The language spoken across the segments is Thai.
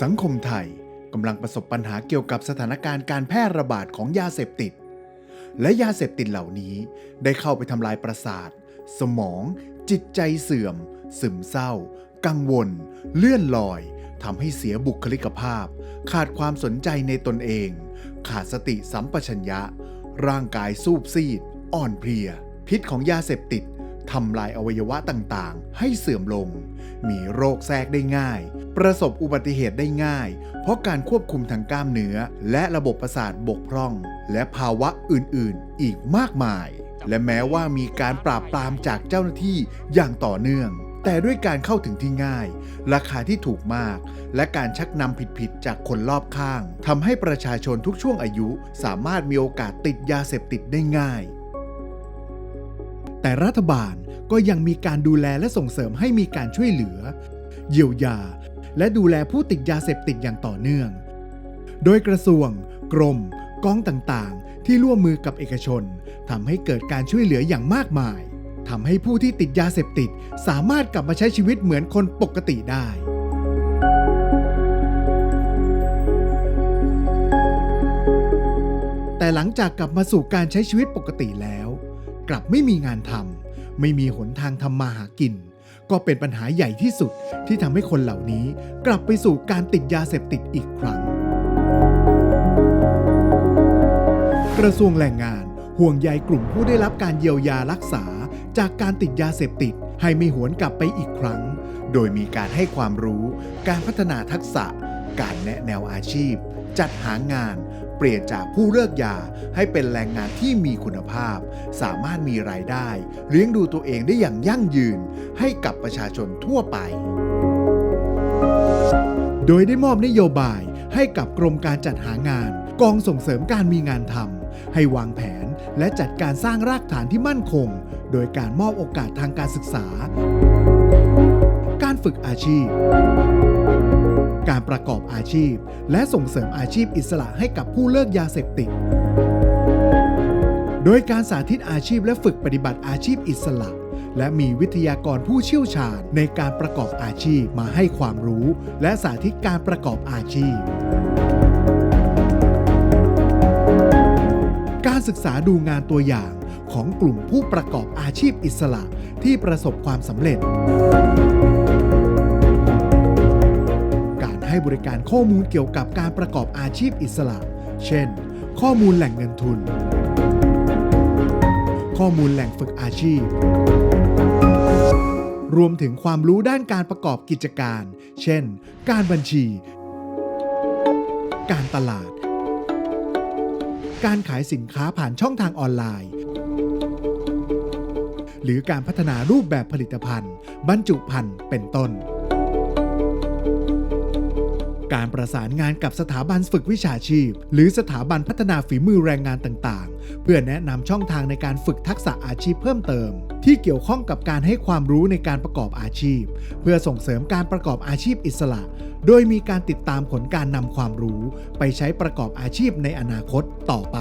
สังคมไทยกำลังประสบปัญหาเกี่ยวกับสถานการณ์การแพร่ระบาดของยาเสพติด และยาเสพติดเหล่านี้ได้เข้าไปทำลายประสาท สมอง จิตใจเสื่อม ซึมเศร้า กังวล เลื่อนลอยทำให้เสียบุคลิกภาพ ขาดความสนใจในตนเอง ขาดสติสัมปชัญญะ ร่างกายสูบซีด อ่อนเพลีย พิษของยาเสพติด ทำลายอวัยวะต่างๆ ให้เสื่อมลง มีโรคแทรกได้ง่าย ประสบอุบัติเหตุได้ง่าย เพราะการควบคุมทางกล้ามเนื้อ และระบบประสาทบกพร่อง และภาวะอื่นๆ อีกมากมาย และแม้ว่ามีการปราบปรามจากเจ้าหน้าที่อย่างต่อเนื่อง แต่ด้วยการเข้าถึงที่ง่าย ราคาที่ถูกมาก และการชักนำผิดๆจากคนรอบข้างทำให้ประชาชนทุกช่วงอายุสามารถมีโอกาสติดยาเสพติดได้ง่ายแต่รัฐบาล ก็ยังมีการดูแลและส่งเสริมให้มีการช่วยเหลือ เยียวยา และดูแลผู้ติดยาเสพติดอย่างต่อเนื่อง โดยกระทรวง กรม กองต่างๆ ที่ร่วมมือกับเอกชนทำให้เกิดการช่วยเหลืออย่างมากมายทำให้ผู้ที่ติดยาเสพติด สามารถกลับมาใช้ชีวิตเหมือนคนปกติได้แต่หลังจากกลับมาสู่การใช้ชีวิตปกติแล้ว กลับไม่มีงานทำ ไม่มีหนทางทำมาหากิน ก็เป็นปัญหาใหญ่ที่สุดที่ทำให้คนเหล่านี้กลับไปสู่การติดยาเสพติดอีกครั้ง กระทรวงแรงงานห่วงใยกลุ่มผู้ได้รับการเยียวยารักษา จากการติดยาเสพติดให้ไม่หวนกลับไปอีกครั้ง โดยมีการให้ความรู้ การพัฒนาทักษะ การแนะแนวอาชีพ จัดหางาน เปลี่ยนจากผู้เลิกยาให้เป็นแรงงานที่มีคุณภาพ สามารถมีรายได้ เลี้ยงดูตัวเองได้อย่างยั่งยืน ให้กับประชาชนทั่วไป โดยได้มอบนโยบายให้กับกรมการจัดหางาน กองส่งเสริมการมีงานทำให้วางแผนและจัดการสร้างรากฐานที่มั่นคง โดยการมอบโอกาสทางการศึกษา การฝึกอาชีพ การประกอบอาชีพ และส่งเสริมอาชีพอิสระให้กับผู้เลิกยาเสพติด โดยการสาธิตอาชีพและฝึกปฏิบัติอาชีพอิสระ และมีวิทยากรผู้เชี่ยวชาญในการประกอบอาชีพมาให้ความรู้ และสาธิตการประกอบอาชีพการศึกษาดูงานตัวอย่างของกลุ่มผู้ประกอบอาชีพอิสระที่ประสบความสำเร็จ ให้บริการข้อมูลเกี่ยวกับการประกอบอาชีพอิสระ เช่น ข้อมูลแหล่งเงินทุน ข้อมูลแหล่งฝึกอาชีพ รวมถึงความรู้ด้านการประกอบกิจการ เช่น การบัญชี การตลาด การขายสินค้าผ่านช่องทางออนไลน์ หรือการพัฒนารูปแบบผลิตภัณฑ์ บรรจุภัณฑ์เป็นต้น การประสานงานกับสถาบันฝึกวิชาชีพ หรือสถาบันพัฒนาฝีมือแรงงานต่างๆ เพื่อแนะนำช่องทางในการฝึกทักษะอาชีพเพิ่มเติม ที่เกี่ยวข้องกับการให้ความรู้ในการประกอบอาชีพ เพื่อส่งเสริมการประกอบอาชีพอิสระ โดยมีการติดตามผลการนำความรู้ ไปใช้ประกอบอาชีพในอนาคตต่อไป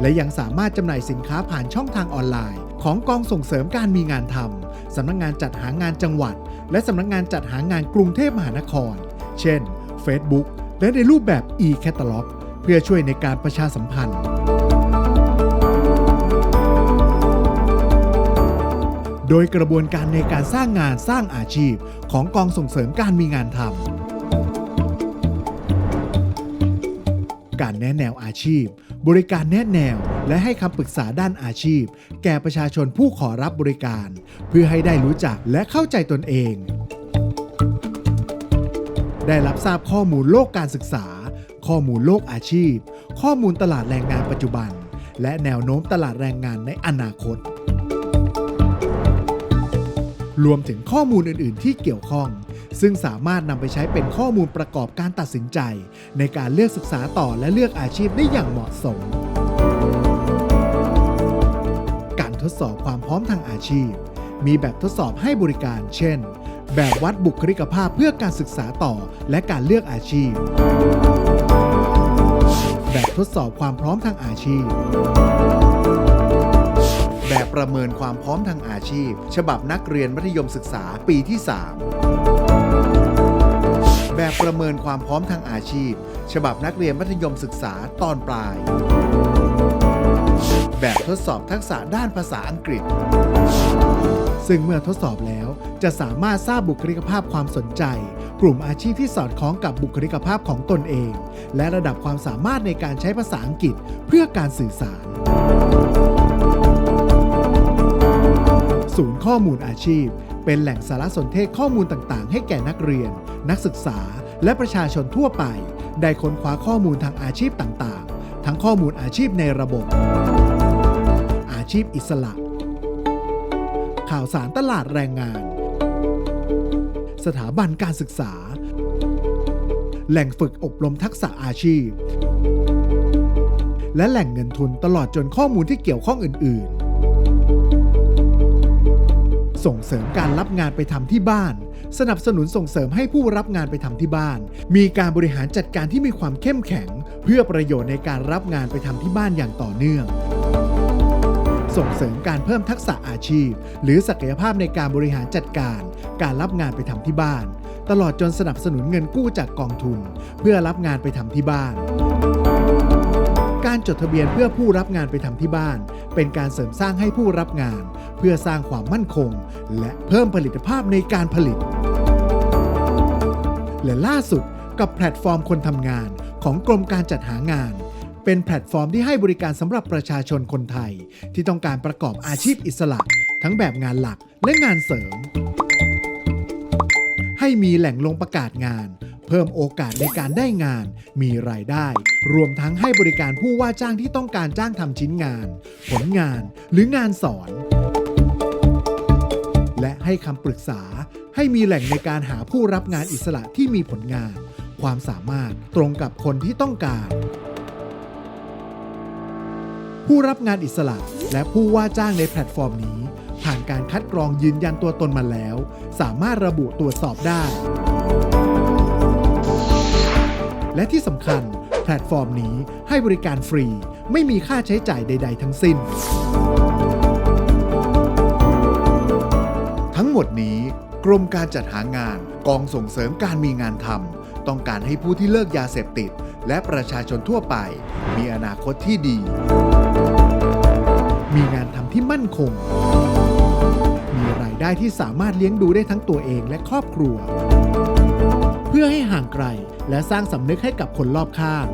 และยังสามารถจำหน่ายสินค้าผ่านช่องทางออนไลน์ ของกองส่งเสริมการมีงานทำสำนักงงานจัดหางานจังหวัด และสำนักงงานจัดหางานกรุงเทพมหานคร เช่น Facebook และในรูปแบบ e-catalog เพื่อช่วยในการประชาสัมพันธ์ โดยกระบวนการในการสร้างงานสร้างอาชีพของกองส่งเสริมการมีงานทำ การแนะแนวอาชีพ บริการแนะแนว และให้คำปรึกษาด้านอาชีพ แก่ประชาชนผู้ขอรับบริการ เพื่อให้ได้รู้จักและเข้าใจตนเอง ได้รับทราบข้อมูลโลกการศึกษา ข้อมูลโลกอาชีพ ข้อมูลตลาดแรงงานปัจจุบัน และแนวโน้มตลาดแรงงานในอนาคตรวมถึงข้อมูลอื่น ๆ ที่เกี่ยวข้อง ซึ่งสามารถนำไปใช้เป็นข้อมูลประกอบการตัดสินใจ ในการเลือกศึกษาต่อและเลือกอาชีพได้อย่างเหมาะสม การทดสอบความพร้อมทางอาชีพ มีแบบทดสอบให้บริการ เช่น แบบวัดบุคลิกภาพเพื่อการศึกษาต่อและการเลือกอาชีพ แบบทดสอบความพร้อมทางอาชีพแบบประเมินความพร้อมทางอาชีพ ฉบับนักเรียนมัธยมศึกษาปีที่ 3 แบบประเมินความพร้อมทางอาชีพ ฉบับนักเรียนมัธยมศึกษาตอนปลาย แบบทดสอบทักษะด้านภาษาอังกฤษ ซึ่งเมื่อทดสอบแล้วจะสามารถทราบบุคลิกภาพความสนใจ กลุ่มอาชีพที่สอดคล้องกับบุคลิกภาพของตนเอง และระดับความสามารถในการใช้ภาษาอังกฤษเพื่อการสื่อสารศูนย์ข้อมูลอาชีพ เป็นแหล่งสารสนเทศข้อมูลต่างๆ ให้แก่นักเรียน นักศึกษา และประชาชนทั่วไป ได้ค้นคว้าข้อมูลทางอาชีพต่างๆ ทั้งข้อมูลอาชีพในระบบ อาชีพอิสระ ข่าวสารตลาดแรงงาน สถาบันการศึกษา แหล่งฝึกอบรมทักษะอาชีพ และแหล่งเงินทุนตลอดจนข้อมูลที่เกี่ยวข้องอื่น ๆ ส่งเสริมการรับงานไปทำที่บ้าน สนับสนุนส่งเสริมให้ผู้รับงานไปทำที่บ้าน มีการบริหารจัดการที่มีความเข้มแข็ง เพื่อประโยชน์ในการรับงานไปทำที่บ้านอย่างต่อเนื่อง ส่งเสริมการเพิ่มทักษะอาชีพ หรือศักยภาพในการบริหารจัดการ การรับงานไปทำที่บ้าน ตลอดจนสนับสนุนเงินกู้จากกองทุน เพื่อรับงานไปทำที่บ้านการจดทะเบียนเพื่อผู้รับงานไปทำที่บ้าน เป็นการเสริมสร้างให้ผู้รับงาน เพื่อสร้างความมั่นคง และเพิ่มผลิตภาพในการผลิต และล่าสุดกับแพลตฟอร์มคนทำงานของกรมการจัดหางาน เป็นแพลตฟอร์มที่ให้บริการสำหรับประชาชนคนไทย ที่ต้องการประกอบอาชีพอิสระ ทั้งแบบงานหลักและงานเสริม ให้มีแหล่งลงประกาศงาน เพิ่มโอกาสในการได้งาน มีรายได้ รวมทั้งให้บริการผู้ว่าจ้างที่ต้องการจ้างทำชิ้นงาน ผลงานหรืองานสอน และให้คำปรึกษา ให้มีแหล่งในการหาผู้รับงานอิสระที่มีผลงาน ความสามารถตรงกับคนที่ต้องการ ผู้รับงานอิสระและผู้ว่าจ้างในแพลตฟอร์มนี้ ผ่านการคัดกรองยืนยันตัวตนมาแล้ว สามารถระบุตรวจสอบได้ และที่สำคัญ แพลตฟอร์มนี้ให้บริการฟรี ไม่มีค่าใช้จ่ายใด ๆ ทั้งสิ้น ทั้งหมดนี้ กรมการจัดหางานกองส่งเสริมการมีงานทำต้องการให้ผู้ที่เลิกยาเสพติด และประชาชนทั่วไป มีอนาคตที่ดี มีงานทำที่มั่นคง มีรายได้ที่สามารถเลี้ยงดูได้ทั้งตัวเองและครอบครัว เพื่อให้ห่างไกล และสร้างสำนึกให้กับคนรอบข้าง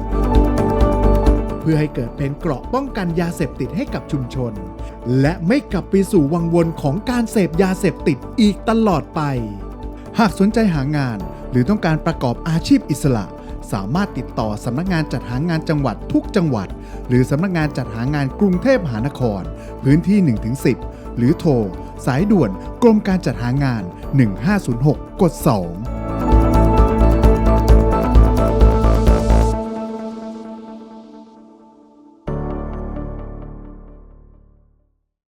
เพื่อให้เกิดเป็นเกราะป้องกันยาเสพติดให้กับชุมชน และไม่กลับไปสู่วังวนของการเสพยาเสพติดอีกตลอดไป หากสนใจหางานหรือต้องการประกอบอาชีพอิสระ สามารถติดต่อสำนักงานจัดหางานจังหวัดทุกจังหวัด หรือสำนักงานจัดหางานกรุงเทพมหานคร พื้นที่ 1-10 หรือโทร สายด่วนกรมการจัดหางาน 1506 กด 2